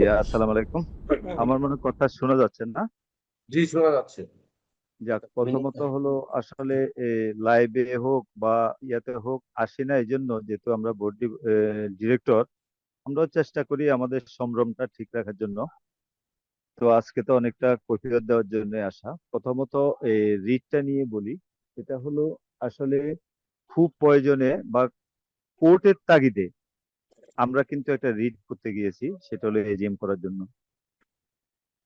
জি আসসালামু আলাইকুম। আমার মনে কথা শোনা যাচ্ছে না? জি শোনা যাচ্ছে। যাক প্রথমত হলো আসলে লাইভে হোক বা ইয়াতে হোক আসি না এই জন্য যেহেতু আমরা বোর্ড ডিরেক্টর আমরাও চেষ্টা করি আমাদের সম্ভ্রমটা ঠিক রাখার জন্য। তো আজকে তো অনেকটা কৈফিয়ত দেওয়ার জন্য আসা। প্রথমত এই রিটটা নিয়ে বলি। এটা হলো আসলে খুব প্রয়োজনে বা কোর্টের তাগিদে আমরা কিন্তু একটা রিড করতে গিয়েছি, সেটা হলো এজিএম করার জন্য।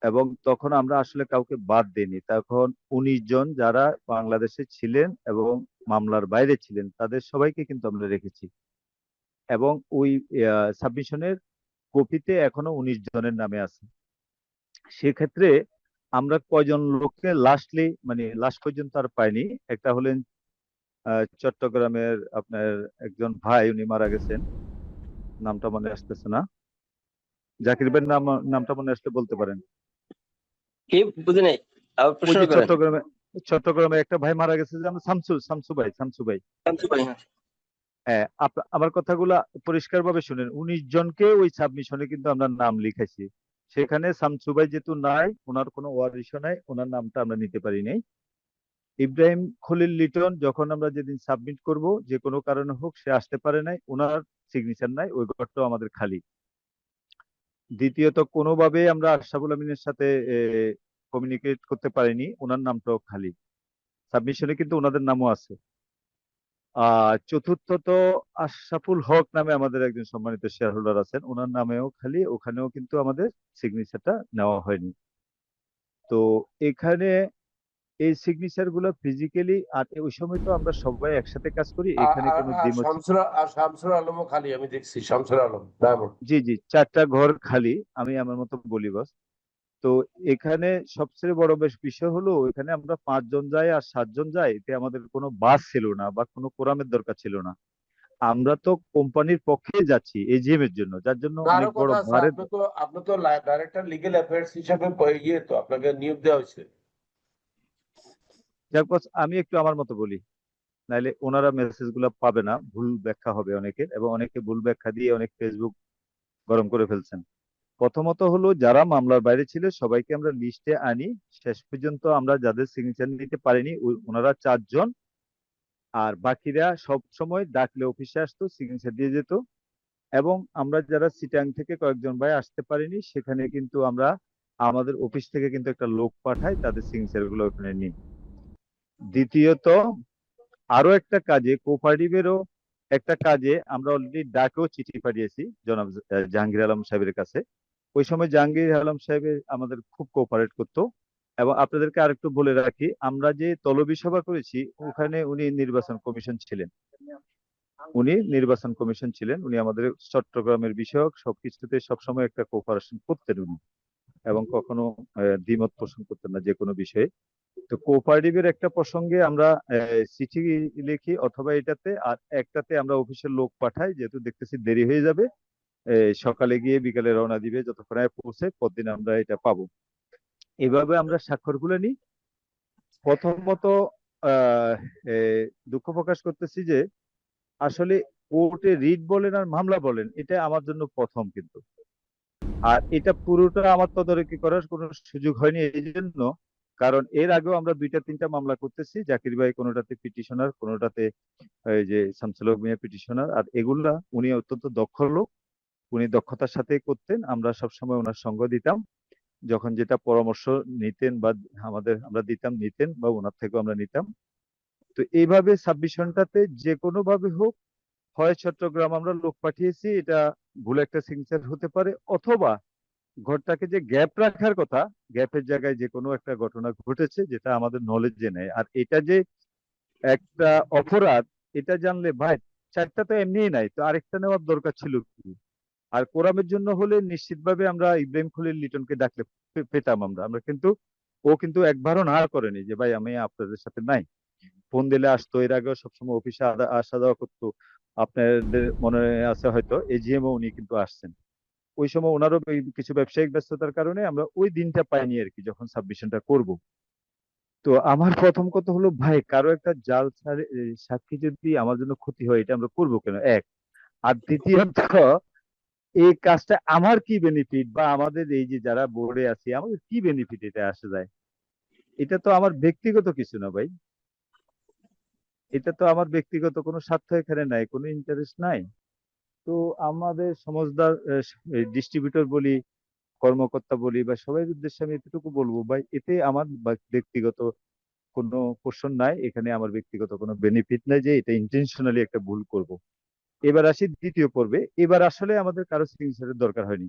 এবং তখন আমরা আসলে কাউকে বাদ দিইনি। তখন উনিশ জন যারা বাংলাদেশে ছিলেন এবং মামলার বাইরে ছিলেন, তাদের সবাইকে কিন্তু আমরা রেখেছি। এবং ওই সাবমিশনের কপিতে এখনও উনিশ জনের নামে আছে। সেক্ষেত্রে আমরা কয়জন লোককে লাস্টলি মানে লাস্ট পর্যন্ত আর পাইনি। একটা হলেন চট্টগ্রামের আপনার একজন ভাই, উনি মারা গেছেন। নামটা মনে আসতেছে না। জাকির ভাইয়ের নাম নামটা মনে আসলে বলতে পারেন। কি? বুঝি নাই। আবার প্রশ্ন করেন। চট্টগ্রামে চট্টগ্রামে একটা ভাই মারা গেছে যে আমরা শামসু শামসু ভাই শামসু ভাই। জানতে পারি না হ্যাঁ আমার কথাগুলা পরিষ্কার ভাবে শুনেন। উনিশ জনকে ওই সাবমিশনে কিন্তু আমরা নাম লিখাইছি। সেখানে শামসু ভাই যেহেতু নাই ওনার কোনো ওয়ারিশও নাই ওনার নামটা আমরা নিতে পারি নাই। ইব্রাহিম খলিল লিটন যখন আমরা যেদিন সাবমিট করব যে কোনো কারণে হোক সে আসতে পারে নাই। ওনার সিগনেচার নাই, ওই ঘরটাও আমাদের খালি। দ্বিতীয়ত, কোনোভাবে আমরা আশরাফুল আমিনের সাথে কমিউনিকেট করতে পারিনি, ওনার নামটাও খালি। সাবমিশনে কিন্তু ওনাদের নামও আছে। আর চতুর্থত, আশরাফুল হক নামে আমাদের একজন সম্মানিত শেয়ার হোল্ডার আছেন, ওনার নামেও খালি, ওখানেও কিন্তু আমাদের সিগনেচারটা নেওয়া হয়নি। তো এখানে এই সিগনেচারগুলো ফিজিক্যালি আর ওই সময় তো আমরা সবাই একসাথে কাজ করি এখানে কোনো শামসুর আর শামসুর আলমও খালি আমি দেখছি শামসুর আলম জি জি চারটা ঘর খালি আমি আমার মতো বলি বস। তো এখানে সবচেয়ে বড় বেশ বিষয় হলো এখানে আমরা পাঁচজন যাই আর সাতজন যাই এতে আমাদের কোনো বাস ছিল না বা কোনো কোরামের দরকার ছিল না। আমরা তো কোম্পানির পক্ষে যাচ্ছি এজিএম এর জন্য যার জন্য অনেক বড় ভারে আপনি তো আপনি তো ডাইরেক্টর লিগ্যাল অ্যাফেয়ার্স হিসাবে ইয়ে তো আপনাকে নিয়োগ দেওয়া হয়েছে। বস, আমি একটু আমার মতো বলি। নাইলে ওনারা মেসেজগুলা পাবে না ভুল ব্যাখ্যা হবে অনেকের এবং অনেকে ভুল ব্যাখ্যা দিয়ে অনেক ফেসবুক গরম করে ফেলছেন। প্রথমত হলো যারা মামলার বাইরে ছিল সবাইকে আমরা লিস্টে আনি। শেষ পর্যন্ত আমরা যাদের সিগনেচার নিতে পারিনি ওনারা চারজন। আর বাকিরা সব সময় ডাকলে অফিসে আসতো সিগনেচার দিয়ে যেত। এবং আমরা যারা সিটাং থেকে কয়েকজন ভাই আসতে পারিনি সেখানে কিন্তু আমরা আমাদের অফিস থেকে কিন্তু একটা লোক পাঠাই তাদের সিগনেচারগুলো ওখানে নিই। দ্বিতীয়ত, আরও একটা কাজে কোপারেটিভেরও একটা কাজে আমরা অলরেডি ডাকেও চিঠি পাঠিয়েছি জনাব জাহাঙ্গীর আলম সাহেবের কাছে। ওই সময় জাহাঙ্গীর আলম সাহেব আমাদের খুব কোঅপারেট করতো। এবং আপনাদেরকে আরেকটু বলে রাখি, আমরা যে তলবি সভা করেছি, ওখানে উনি নির্বাচন কমিশন ছিলেন। উনি নির্বাচন কমিশন ছিলেন। উনি আমাদের চট্টগ্রামের বিষয়ক সবকিছুতে সবসময় একটা কোঅপারেশন করতেন উনি। এবং কখনো দ্বিমত পোষণ করতেন না যে কোনো বিষয়ে। তো কোঅপারেটিভের একটা প্রসঙ্গে আমরা চিঠি লিখি অথবা এটাতে আর একটাতে আমরা অফিসের লোক পাঠাই যেহেতু দেখতেছি দেরি হয়ে যাবে সকালে গিয়ে বিকালে রওনা দিবে যতক্ষণ পৌঁছে পরদিন আমরা এটা পাবো। এভাবে আমরা স্বাক্ষরগুলো নিই। প্রথমত দুঃখ প্রকাশ করতেছি যে আসলে কোর্টে রিট বলেন আর মামলা বলেন এটা আমার জন্য প্রথম কিন্তু। আর এটা পুরোটা আমার তদারকি করার কোনো সুযোগ হয়নি এই জন্য কারণ এর আগেও আমরা দুইটা, তিনটা মামলা করতেছি। জাকির ভাই কোনোটাতে পিটিশনার কোনোটাতে এই যে শামসুল মিয়া পিটিশনার আর এগুলা উনি অত্যন্ত দক্ষ লোক। উনি দক্ষতার সাথে করতেন। আমরা সবসময় ওনার সঙ্গ দিতাম। যখন যেটা পরামর্শ নিতেন বা আমাদের আমরা দিতাম, নিতেন বা ওনার থেকেও আমরা নিতাম। তো এইভাবে সাবমিশনটাতে যে কোনো ভাবে হোক হয় চট্টগ্রাম আমরা লোক পাঠিয়েছি, এটা ভুল একটা সিগনেচার হতে পারে, অথবা ঘরটাকে যে গ্যাপ রাখার কথা গ্যাপের জায়গায় যে কোনো একটা ঘটনা ঘটেছে যেটা আমাদের নলেজে নেই। আর এটা যে একটা অপরাধ, এটা জানলে, ভাই, চারটা তো এমনিই নাই, তো আরেকটা নেওয়ার দরকার ছিল কি? আর কোরামের জন্য হলে নিশ্চিতভাবে আমরা ইব্রাহিম খলিল লিটনকে ডাকলে পেতাম আমরা। আমরা কিন্তু, ও কিন্তু একবারও না করেনি যে, ভাই, আমি আপনাদের সাথে নাই। ফোন দিলে আসতো, এর আগেও সবসময় অফিসে আসা যাওয়া করতো। আপনাদের মনে আছে হয়তো এজিএম উনি কিন্তু আসছেন। ওই সময় ওনারও কিছু ব্যবসায়িক ব্যস্ততার কারণে আমরা ওই দিনটা পাইনি আর কি যখন সাবমিশনটা করব। তো আমার প্রথম কথা হলো, ভাই, কারও একটা জাল সাক্ষী যদি আমার জন্য ক্ষতি হয়, এটা আমরা করব কেন? এক। আর দ্বিতীয়ত, এই কাজটা আমার কি বেনিফিট বা আমাদের এই যে যারা বোর্ডে আছি, আমাদের কি বেনিফিট এটা আসে যায়? এটা তো আমার ব্যক্তিগত কিছু না, ভাই। এটা তো আমার ব্যক্তিগত কোনো স্বার্থ এখানে নাই, কোনো ইন্টারেস্ট নাই। তো আমাদের সমজদার ডিস্ট্রিবিউটর বলি, কর্মকর্তা বলি বা সবাই উদ্দেশ্যে আমি এতটুকু বলব, বা এতে আমার ব্যক্তিগত কোনো কোশ্চন নাই, এখানে আমার ব্যক্তিগত কোনো বেনিফিট নাই যে এটা ইন্টেনশনালি একটা ভুল করব। এবার আসি দ্বিতীয় পর্বে, এবার আসলে আমাদের কারও সিগনেচারের দরকার হয়নি।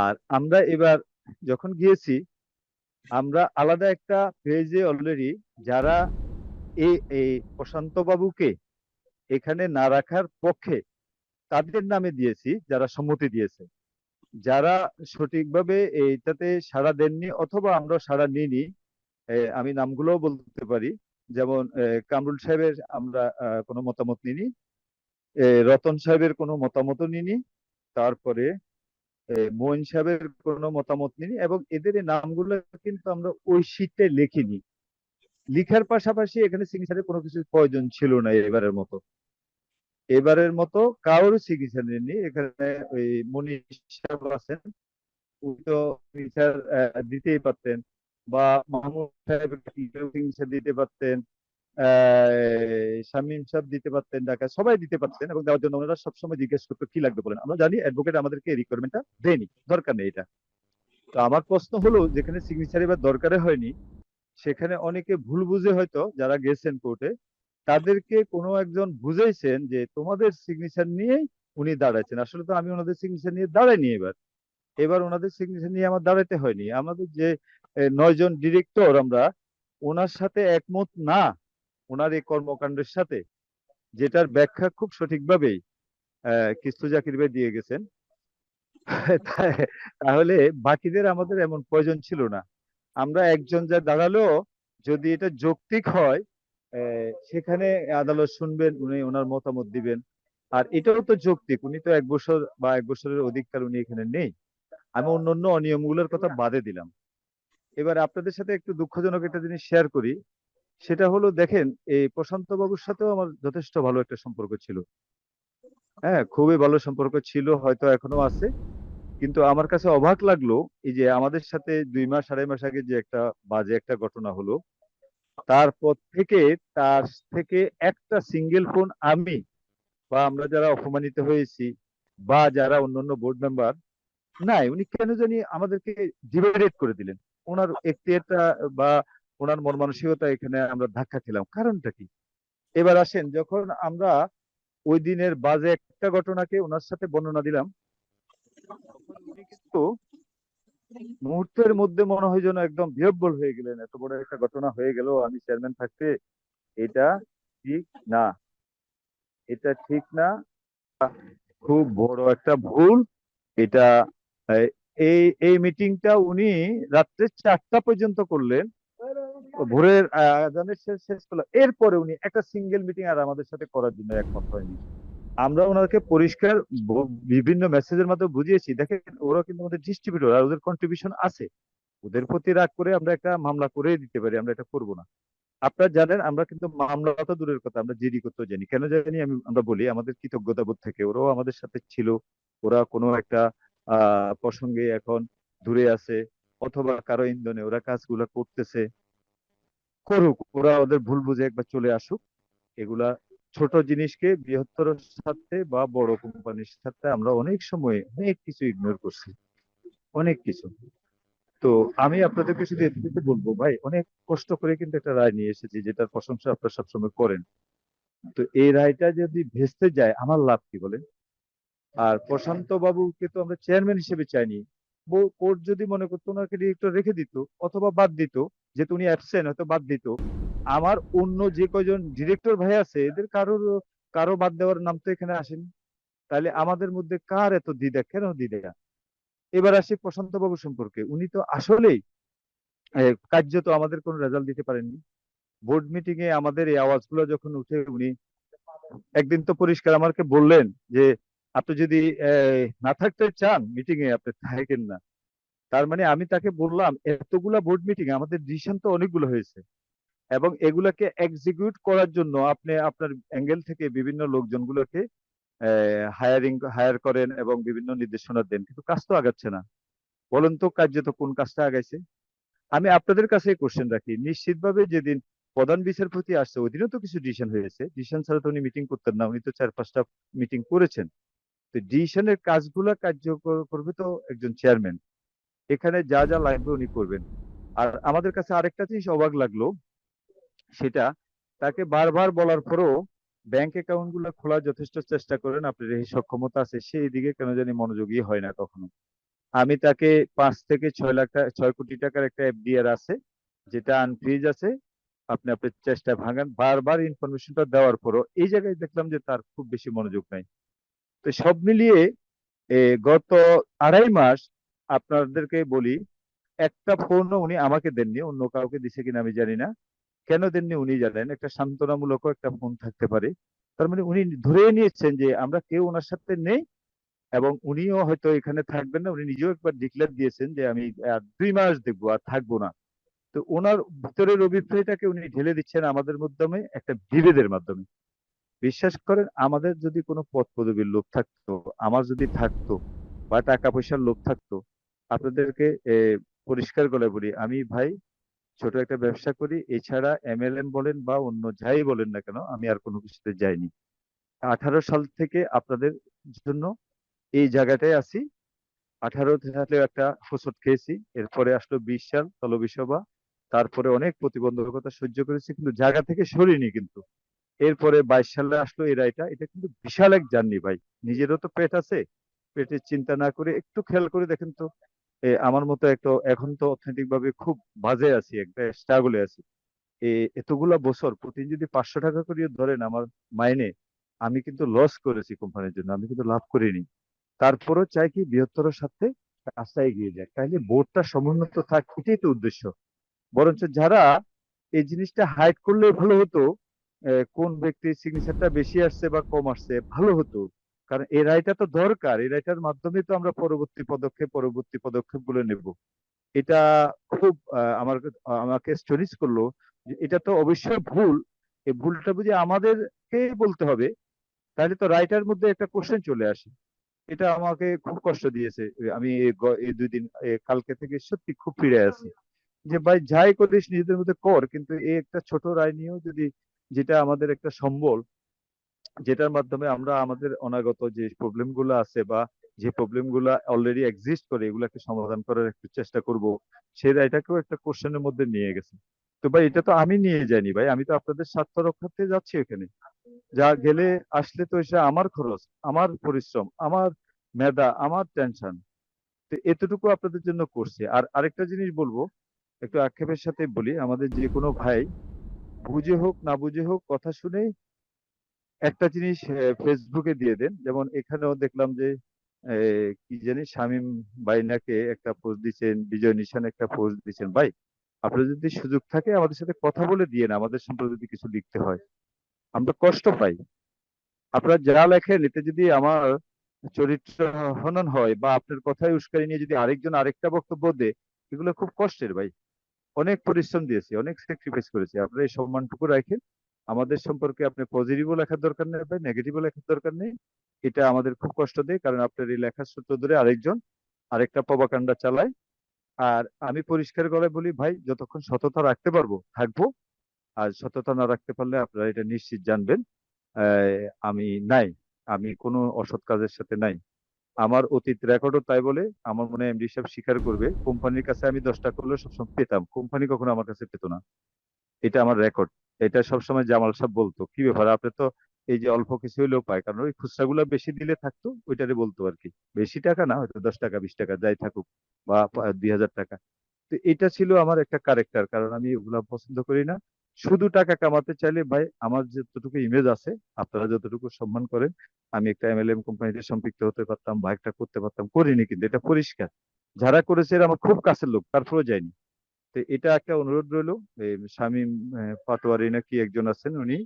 আর আমরা এবার যখন গিয়েছি, আমরা আলাদা একটা পেজে অলরেডি যারা এই এই প্রশান্ত বাবুকে এখানে না রাখার পক্ষে তাদের নামে দিয়েছি যারা সম্মতি দিয়েছে। যারা সঠিকভাবে এইটাতে সাড়া দেননি অথবা আমরা সাড়া নিইনি আমি নামগুলোও বলতে পারি। যেমন কামরুল সাহেবের আমরা কোনো মতামত নিইনি এ, রতন সাহেবের কোনো মতামতও নিইনি তারপরে মোহন সাহেবের কোনো মতামত নিইনি এবং এদের নামগুলো কিন্তু আমরা ওই শীতে লিখিনি। লিখার পাশাপাশি এখানে সিগনেচারের কোনো কিছু প্রয়োজন ছিল না এবারের মতো। এবারের মতো কারোর সিগনেচার নেননি এখানে ওই মনীষ আছেন, উনি তো দিতেই পারতেন বা মাহমুদ সাহেব দিতে পারতেন শামীম সাহেব দিতে পারতেন ঢাকা সবাই দিতে পারতেন এবং দেওয়ার জন্য ওনারা সবসময় জিজ্ঞেস করতো, কি লাগবে বলেন। আমরা জানি অ্যাডভোকেট আমাদেরকে রিকোয়ারমেন্টটা দেয়নি, দরকার নেই এটা। তো আমার প্রশ্ন হলো, যেখানে সিগনেচার এবার দরকারে হয়নি সেখানে অনেকে ভুল বুঝে হয়তো যারা গেছেন কোর্টে তাদেরকে কোনো একজন বুঝাইছেন যে তোমাদের সিগনেচার নিয়েই উনি দাঁড়াচ্ছেন আসলে তো আমি ওনাদের সিগনেচার নিয়ে দাঁড়াইনি এবার। এবার ওনাদের সিগনেচার নিয়ে আমার দাঁড়াতে হয়নি। আমাদের যে নয় জন ডিরেক্টর আমরা, ওনার সাথে একমত না, ওনার এই কর্মকাণ্ডের সাথে, যেটার ব্যাখ্যা খুব সঠিকভাবেই কিস্তু জাকির ভাই দিয়ে গেছেন। তাহলে বাকিদের আমাদের এমন প্রয়োজন ছিল না। আমরা একজন যা দাঁড়াল, যদি এটা যৌক্তিক হয় সেখানে আদালত শুনবেন, উনি ওনার মতামত দিবেন। আর এটাও তো যৌক্তিক, উনি তো এক বছর বা এক বছরের অধিককাল উনি এখানে নেই। আমি অন্যান্য অনিয়মগুলোর কথা বাদে দিলাম। এবার আপনাদের সাথে একটু দুঃখজনক একটা জিনিস শেয়ার করি। সেটা হলো, দেখেন, এই প্রশান্ত বাবুর সাথেও আমার যথেষ্ট ভালো একটা সম্পর্ক ছিল। হ্যাঁ খুবই ভালো সম্পর্ক ছিল, হয়তো এখনও আছে। কিন্তু আমার কাছে অবাক লাগল এই যে আমাদের সাথে দুই মাস, আড়াই মাস আগে যে একটা বাজে একটা ঘটনা হলো, তারপর থেকে তার থেকে একটা সিঙ্গেল ফোন আমি বা আমরা যারা অপমানিত হয়েছি বা যারা অন্যান্য বোর্ড মেম্বার নাই, উনি কেন জানি আমাদেরকে ডিভাইডেড করে দিলেন। ওনার এখতিয়ারটা বা ওনার মন মানসিকতা এখানে আমরা ধাক্কা খেলাম। কারণটা কি? এবার আসেন, যখন আমরা ওই দিনের বাজে একটা ঘটনাকে ওনার সাথে বর্ণনা দিলাম কিন্তু মুহূর্তের মধ্যে মনে হয় যেন একদম বিহব্বল হয়ে গেলেন। এত বড় একটা ঘটনা হয়ে গেল, আমি চেয়ারম্যান থাকতে। এটা ঠিক না। এটা ঠিক না। খুব বড় একটা ভুল। এটা এই এই মিটিংটা উনি রাত্রে চারটা পর্যন্ত করলেন। ভোরের আজানের শেষ শেষ করল এরপরে উনি একটা সিঙ্গেল মিটিং আর আমাদের সাথে করার জন্য একমত হয়নি। আমরা ওনাকে পরিষ্কার বিভিন্ন মেসেজের মাধ্যমে বুঝিয়েছি। দেখেন, ওরা কিন্তু আমাদের ডিস্ট্রিবিউটর আর ওদের কন্ট্রিবিউশন আছে। ওদের প্রতি রাগ করে আমরা একটা মামলা করে দিতে পারি, আমরা এটা করব না। আপনারা জানেন, আমরা কিন্তু মামলা তো দূরের কথা, আমরা জিডি করতেও জানি। কেন জানি আমি, আমরা বলি, আমাদের কৃতজ্ঞতা বোধ থেকে ওরাও আমাদের সাথে ছিল। ওরা কোনো একটা প্রসঙ্গে এখন দূরে আছে, অথবা কারও ইন্ধনে ওরা কাজগুলা করতেছে। করুক, ওরা ওদের ভুল বুঝে একবার চলে আসুক। এগুলা ছোট জিনিসকে বৃহত্তর সাথে বা বড় কোম্পানির সাথে আমরা অনেক সময় অনেক কিছু ইগনোর করছি। অনেক কিছু। তো আমি আপনাদেরকে শুধু এটুকু বলব, ভাই, অনেক কষ্ট করে কিন্তু একটা রায় নিয়ে এসেছি যেটার প্রশংসা আপনারা সবসময় করেন। তো এই রায়টা যদি ভেস্তে যায়, আমার লাভ কি বলেন? আর প্রশান্ত বাবুকে তো আমরা চেয়ারম্যান হিসেবে চাইনি। কোর্ট যদি মনে করতো, ওনাকে ডিরেক্টর রেখে দিত, অথবা বাদ দিত, যেহেতু উনি অ্যাবসেন্ট হয়তো বাদ দিত। আমার অন্য যে কয়জন ডিরেক্টর ভাই আছে এদের কারোর কারও বাদ দেওয়ার নাম তো এখানে আসেনি। তাহলে আমাদের মধ্যে কার এত দ্বিধা? কেন দ্বিধা? এবার আসি প্রশান্ত বাবু সম্পর্কে। উনি তো আসলেই আহ, কার্যত আমাদের কোনো রেজাল্ট দিতে পারেননি। বোর্ড মিটিং এ আমাদের এই আওয়াজগুলো যখন উঠে উনি একদিন তো পরিষ্কার আমাকে বললেন যে আপনি যদি না থাকতে চান মিটিং এ আপনি থাকেন না। তার মানে আমি তাকে বললাম এতগুলা বোর্ড মিটিং আমাদের ডিসিশন তো অনেকগুলো হয়েছে। এবং এগুলাকে এক্সিকিউট করার জন্য আপনি আপনার অ্যাঙ্গেল থেকে বিভিন্ন লোকজনগুলোকে হায়ারিং হায়ার করেন এবং বিভিন্ন নির্দেশনা দেন। কিন্তু কাজ তো আগাচ্ছে না। বলেন তো কার্যত কোন কাজটা আগাইছে? আমি আপনাদের কাছে কোশ্চেন রাখি। নিশ্চিতভাবে যেদিন প্রধান বিচারপতি আসছে ওই দিনও তো কিছু ডিসিশন হয়েছে। ডিসিশন ছাড়া তো উনি মিটিং করতেন না। উনি তো চার, পাঁচটা মিটিং করেছেন। তো ডিসিশনের কাজগুলা কার্যকর করবে তো একজন চেয়ারম্যান এখানে যা যা লাগবে উনি করবেন। আর আমাদের কাছে আরেকটা জিনিস অবাক লাগল। সেটা তাকে বারবার বলার পরও ব্যাংক অ্যাকাউন্টগুলো খোলার যথেষ্ট চেষ্টা করেন, আপনার এই সক্ষমতা আছে সেই দিকে কেন জানি মনোযোগী হয় না কখনো। আমি তাকে পাঁচ থেকে ছয় লাখ ছয় কোটি টাকার একটা এফডিআর আছে, যেটা আনফ্রিজ আছে, আপনি আপনার চেষ্টা ভাঙান, বারবার ইনফরমেশনটা দেওয়ার পরও এই জায়গায় দেখলাম যে তার খুব বেশি মনোযোগ নাই। তো সব মিলিয়ে গত আড়াই মাস আপনাদেরকে বলি, একটা ফোনও উনি আমাকে দেননি, অন্য কাউকে দিছে কিনা আমি জানি না। কেন দেননি উনি জানেন? একটা সান্ত্বনামূলক একটা ফোন থাকতে পারে। তার মানে উনি ধরে নিয়েছেন যে আমরা কেউ ওনার সাথে নেই এবং উনিও হয়তো এখানে থাকবেন না। উনি নিজেও একবার ডিক্লেয়ার দিয়েছেন যে আমি আর দুই মাস দেখব, আর থাকব না। তো ওনার ভিতরের অভিপ্রায়টাকে উনি ঢেলে দিচ্ছেন আমাদের মাধ্যমে, একটা বিভেদের মাধ্যমে। বিশ্বাস করেন, আমাদের যদি কোনো পদ পদবীর লোভ থাকতো, আমার যদি থাকতো বা টাকা পয়সার লোভ থাকতো, আপনাদেরকে পরিষ্কার করে বলি, আমি ভাই ছোট একটা ব্যবসা করি, এছাড়া এমএলএম বলেন বা অন্য যাই বলেন না কেন, আমি আর কোনো কিছুতে যাইনি। আঠারো সাল থেকে আপনাদের জন্য এই জায়গাটায় আছি। আঠারো সালে একটা হোসট খেয়েছি, এরপরে আসলো বিশ সাল তলবিসভা তারপরে অনেক প্রতিবন্ধকতা সহ্য করেছি, কিন্তু জায়গা থেকে সরিনি কিন্তু। এরপরে বাইশ সালে আসলো এই রায়টা, এটা কিন্তু বিশাল এক জার্নি ভাই। নিজেরও তো পেট আছে, পেটের চিন্তা না করে একটু খেয়াল করে দেখেন তো আমার মতো একটা এখন তো অর্থনৈতিক ভাবে খুব বাজে আছি, একটা স্ট্রাগলে আছি। এতগুলা বছর প্রতিদিন যদি পাঁচশো টাকা করে ধরেন আমার মাইনে, আমি কিন্তু লস করেছি কোম্পানির জন্য, আমি কিন্তু লাভ করিনি। তারপরও চাই কি বৃহত্তর সাথে কাজটা এগিয়ে যায় তাইলে বোর্ডটা সমুন্নত থাক এটাই তো উদ্দেশ্য। বরঞ্চ যারা এই জিনিসটা হাইড করলে ভালো হতো কোন ব্যক্তির সিগনেচারটা বেশি আসছে বা কম আসছে, ভালো হতো। কারণ এই রায়টা তো দরকার, এই রায়টার মাধ্যমে তো আমরা পরবর্তী পদক্ষেপ পরবর্তী পদক্ষেপগুলো নেব। এটা খুব আমার, আমাকে স্টোরিজ করল এটা তো অবশ্যই ভুল। এই ভুলটা বুঝি আমাদেরকে বলতে হবে, তাহলে তো রাইটার মধ্যে একটা কোশ্চেন চলে আসে। এটা আমাকে খুব কষ্ট দিয়েছে। আমি এই দুই দিন কালকে থেকে সত্যি খুব ফিরে আছি যে ভাই, যাই করিস, নিজেদের মধ্যে কর, কিন্তু এই একটা ছোট রায় নিয়েও যদি যেটা আমাদের একটা সম্বল যেটার মাধ্যমে আমরা আমাদের অনাগত যে প্রবলেমগুলো আছে বা যে প্রবলেমগুলো অলরেডি এক্সিস্ট করে এগুলাকে সমাধান করার একটু চেষ্টা করব সেই রায়টাকেও একটা কোশ্চেনের মধ্যে নিয়ে গেছে। তো ভাই, এটা তো আমি নিয়ে যাইনি ভাই, আমি তো আপনাদের স্বার্থ রক্ষার্থে যাচ্ছি ওখানে যা গেলে আসলে তো এসে আমার খরচ, আমার পরিশ্রম, আমার মেধা, আমার টেনশন তো এতটুকু আপনাদের জন্য করছে। আর আরেকটা জিনিস বলব, একটু আক্ষেপের সাথে বলি, আমাদের যে কোনো ভাই, বুঝে হোক না বুঝে হোক, কথা শুনে একটা জিনিস ফেসবুকে দিয়ে দেন। যেমন এখানেও দেখলাম যে কি জানি, শামীম বাইনাকে একটা পোস্ট দিচ্ছেন, বিজয় নিশান একটা পোস্ট দিচ্ছেন। ভাই, আপনার যদি সুযোগ থাকে, আমাদের সাথে কথা বলে দিয়ে না, আমাদের সম্পর্কে যদি কিছু লিখতে হয়, আমরা কষ্ট পাই। আপনার যা লেখেন, এতে যদি আমার চরিত্র হনন হয় বা আপনার কথায় উস্কানি নিয়ে যদি আরেকজন আরেকটা বক্তব্য দেয়, এগুলো খুব কষ্টের ভাই। অনেক পরিশ্রম দিয়েছি, অনেক স্যাক্রিফাইস করেছি। আপনারা এই সম্মানটুকু রাখেন। আমাদের সম্পর্কে আপনি পজিটিভও লেখার দরকার নেই ভাই নেগেটিভও লেখার দরকার নেই। এটা আমাদের খুব কষ্ট দেয়, কারণ আপনার এই লেখার সূত্র ধরে আরেকজন আরেকটা প্রবাকাণ্ডা চালায়। আর আমি পরিষ্কার করে বলি, ভাই, যতক্ষণ সততা রাখতে পারব, থাকব। আর সততা না রাখতে পারলে আপনারা এটা নিশ্চিত জানবেন আমি নাই, আমি কোনো অসৎ কাজের সাথে নাই। আমার অতীত রেকর্ডও তাই বলে, আমার মনে হয় এমডি সাহেব স্বীকার করবে, কোম্পানির কাছে আমি দশটা করলে সবসময় পেতাম, কোম্পানি কখনো আমার কাছে পেত না। এটা আমার রেকর্ড এটা সবসময় জামাল সাহেব বলতো, কি ব্যাপার? আপনি তো এই যে অল্প কিছু হইলেও পায়। কারণ ওই খুচরাগুলো বেশি দিলে থাকতো, ওইটারে বলতো আর কি বেশি টাকা না, হয়তো দশ টাকা, বিশ টাকা, যাই থাকুক, বা দুই হাজার টাকা। তো এটা ছিল আমার একটা ক্যারেক্টার কারণ আমি ওগুলা পছন্দ করি না। শুধু টাকা কামাতে চাইলে, ভাই, আমার যতটুকু ইমেজ আছে, আপনারা যতটুকু সম্মান করেন, আমি একটা এমএলএম কোম্পানিতে সম্পৃক্ত হতে পারতাম বা একটা করতে পারতাম, করিনি কিন্তু, এটা পরিষ্কার। যারা করেছে আমার খুব কাছের লোক, তারপরেও যায়নি। তো এটা একটা অনুরোধ রইল শামীম পাটোয়ারি না কি একজন আছেন উনি,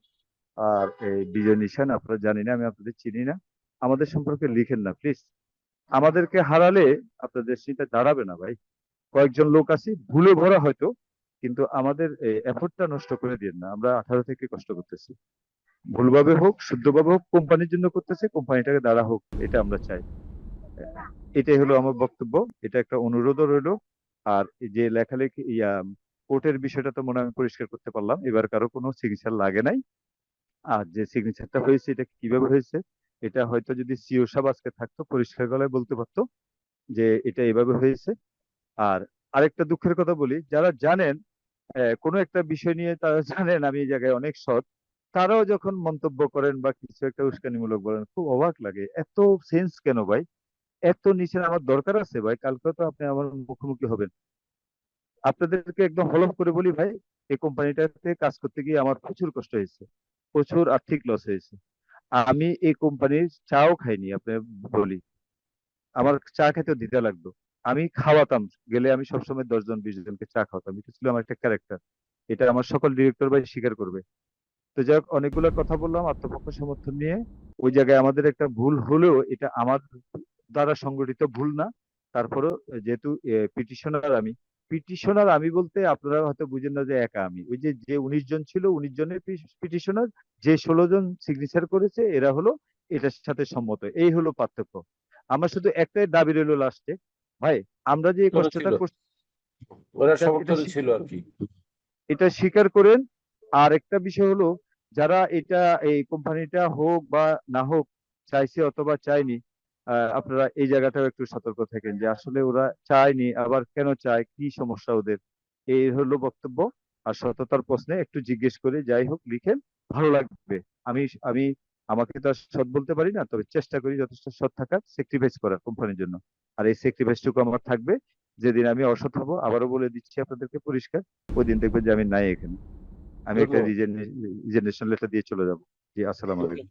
আর বিজয় নিশান, আপনারা জানি না, আমি আপনাদের চিনি না, আমাদের সম্পর্কে লিখেন না প্লিজ আমাদেরকে হারালে আপনাদের সেটা দাঁড়াবে না ভাই। কয়েকজন লোক আছে, ভুলে ভরা হয়তো, কিন্তু আমাদের এফোর্টটা নষ্ট করে দিন না, আমরা আঠারো থেকে কষ্ট করতেছি। ভুলভাবে হোক, শুদ্ধভাবে হোক, কোম্পানির জন্য করতেছে, কোম্পানিটাকে দাঁড়া হোক, এটা আমরা চাই। এটাই হলো আমার বক্তব্য, এটা একটা অনুরোধও রইল। আর যে লেখালেখি, ইয়া, কোর্টের বিষয়টা তো মনে আমি পরিষ্কার করতে পারলাম। এবার কারও কোনো সিগনেচার লাগে নাই। আর যে সিগনেচারটা হয়েছে, এটা কীভাবে হয়েছে? এটা হয়তো যদি সিও সাহেব আজকে থাকতো, পরিষ্কার গলায় বলতে পারতো যে এটা এভাবে হয়েছে। আর আরেকটা দুঃখের কথা বলি, যারা জানেন কোনো একটা বিষয় নিয়ে তারা জানেন, আমি এই জায়গায় অনেক সৎ, তারাও যখন মন্তব্য করেন বা কিছু একটা উস্কানিমূলক বলেন, খুব অবাক লাগে। এত সেন্স কেন ভাই? এত নিচের আমার দরকার আছে ভাই? কালকে তো আপনি আমার মুখোমুখি হবেন। আপনাদেরকে একদম হলফ করে বলি ভাই, এই কোম্পানিটাতে কাজ করতে গিয়ে আমার প্রচুর কষ্ট হয়েছে। প্রচুর আর্থিক লস হয়েছে। আমি এই কোম্পানির চাও খাইনি, আপনি বলি। আমার চা খেতে দিতে লাগতো। আমি খাওয়াতাম, গেলে আমি সবসময় দশ জন বিশ জনকে চা খাওয়াতাম। এটা ছিল আমার একটা ক্যারেক্টার এটা আমার সকল ডিরেক্টর ভাই স্বীকার করবে। তো যাই অনেকগুলো কথা বললাম, আত্মপক্ষ সমর্থন নিয়ে। ওই জায়গায় আমাদের একটা ভুল হলেও এটা আমার দ্বারা সংগঠিত ভুল না। তারপরেও যেহেতু পিটিশনার আমি পিটিশনার আমি বলতে আপনারা হয়তো বুঝেন না যে একা আমি। ওই যে যে উনিশ জন ছিল উনিশ জনের পিটিশনার যে ষোলো জন সিগনেচার করেছে এরা হলো এটার সাথে সম্মত। এই হলো পার্থক্য। আমার শুধু একটাই দাবি রইল লাস্টে ভাই আমরা যে কষ্টটা ছিল। আর কি। এটা স্বীকার করেন। আর একটা বিষয় হলো যারা এটা এই কোম্পানিটা হোক বা না হোক চাইছে অথবা চায়নি আহ, আপনারা এই জায়গাটাও একটু সতর্ক থাকেন যে আসলে ওরা চায়নি আবার কেন চায় কি সমস্যা ওদের এই হলো বক্তব্য আর সততার প্রশ্নে একটু জিজ্ঞেস করে যাই হোক লিখেন ভালো লাগবে আমি আমি আমাকে তো সৎ বলতে পারি না তবে চেষ্টা করি যথেষ্ট সৎ থাকার স্যাক্রিফাইস করার কোম্পানির জন্য আর এই স্যাক্রিফাইসটুকু আমার থাকবে যেদিন আমি অসৎ হব আবারও বলে দিচ্ছি আপনাদেরকে পরিষ্কার ওই দিন দেখবেন যে আমি নাই এখানে আমি একটা। রিজেনেশন লেটার দিয়ে চলে যাব জি আসসালামু আলাইকুম